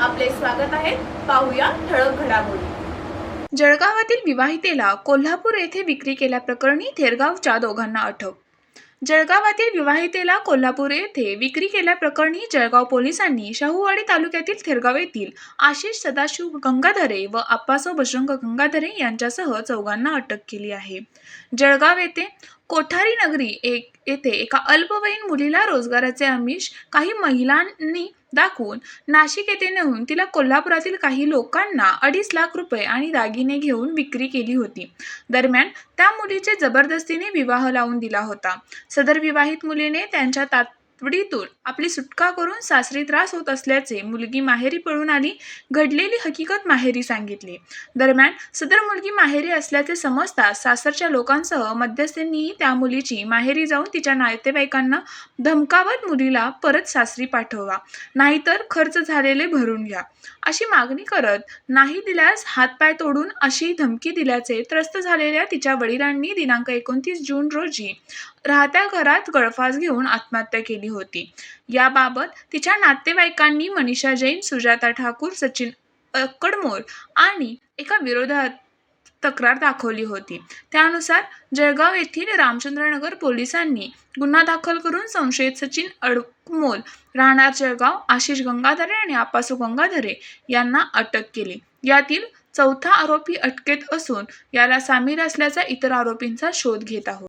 आपले स्वागत आहे. पाहूया ठळक घडामोडी. जळगावातील विवाहितेला कोल्हापूर येथे विक्री केल्याप्रकरणी थेरगावच्या दोघांना अटक जळगावातील विवाहितेला कोल्हापूर येथे विक्री केल्याप्रकरणी जळगाव पोलिसांनी शाहूवाडी तालुक्यातील थेरगाव येथील आशिष सदाशिव गंगाधरे व आप्पासो बजरंग गंगाधरे यांच्यासह चौघांना अटक केली आहे. जळगाव येथे कोठारी नगरी एक येथे एका अल्पवयीन मुलीला रोजगाराचे आमिष काही महिलांनी दाखवून नाशिक येथे नेऊन तिला कोल्हापुरातील काही लोकांना अडीच लाख रुपये आणि दागिने घेऊन विक्री केली होती. दरम्यान त्या मुलीचे जबरदस्तीने विवाह लावून दिला होता. सदर विवाहित मुलीने त्यांच्या तात तातडीतून आपली सुटका करून सासरी त्रास होत असल्याचे मुलगी माहेरी पळून आली घडलेली हकीकत माहेरी सांगितली. दरम्यान सदर मुलगी माहेरी असल्याचे समजता सासरच्या लोकांसह मध्यस्थींनीही त्या मुलीची माहेरी जाऊन तिच्या नातेवाईकांना धमकावत मुलीला परत सासरी पाठवा नाहीतर खर्च झालेले भरून घ्या. अशी मागणी करत नाही दिल्यास हातपाय तोडून अशी धमकी दिल्याचे त्रस्त झालेल्या तिच्या वडिलांनी दिनांक एकोणतीस जून रोजी राहत्या घरात गळफास घेऊन आत्महत्या केली होती. याबाबत तिच्या नातेवाईकांनी मनीषा जैन सुजाता ठाकूर सचिन अक्कडमोर आणि एका विरोधात तक्रार दाखवली होती. त्यानुसार जळगाव येथील रामचंद्रनगर पोलिसांनी गुन्हा दाखल करून संशयित सचिन अडकमोल राहणार जळगाव आशिष गंगाधरे आणि आपासू गंगाधरे यांना अटक केली. यातील चौथा आरोपी अटकेत असून याला सामील असल्याचा इतर आरोपींचा शोध घेत आहोत.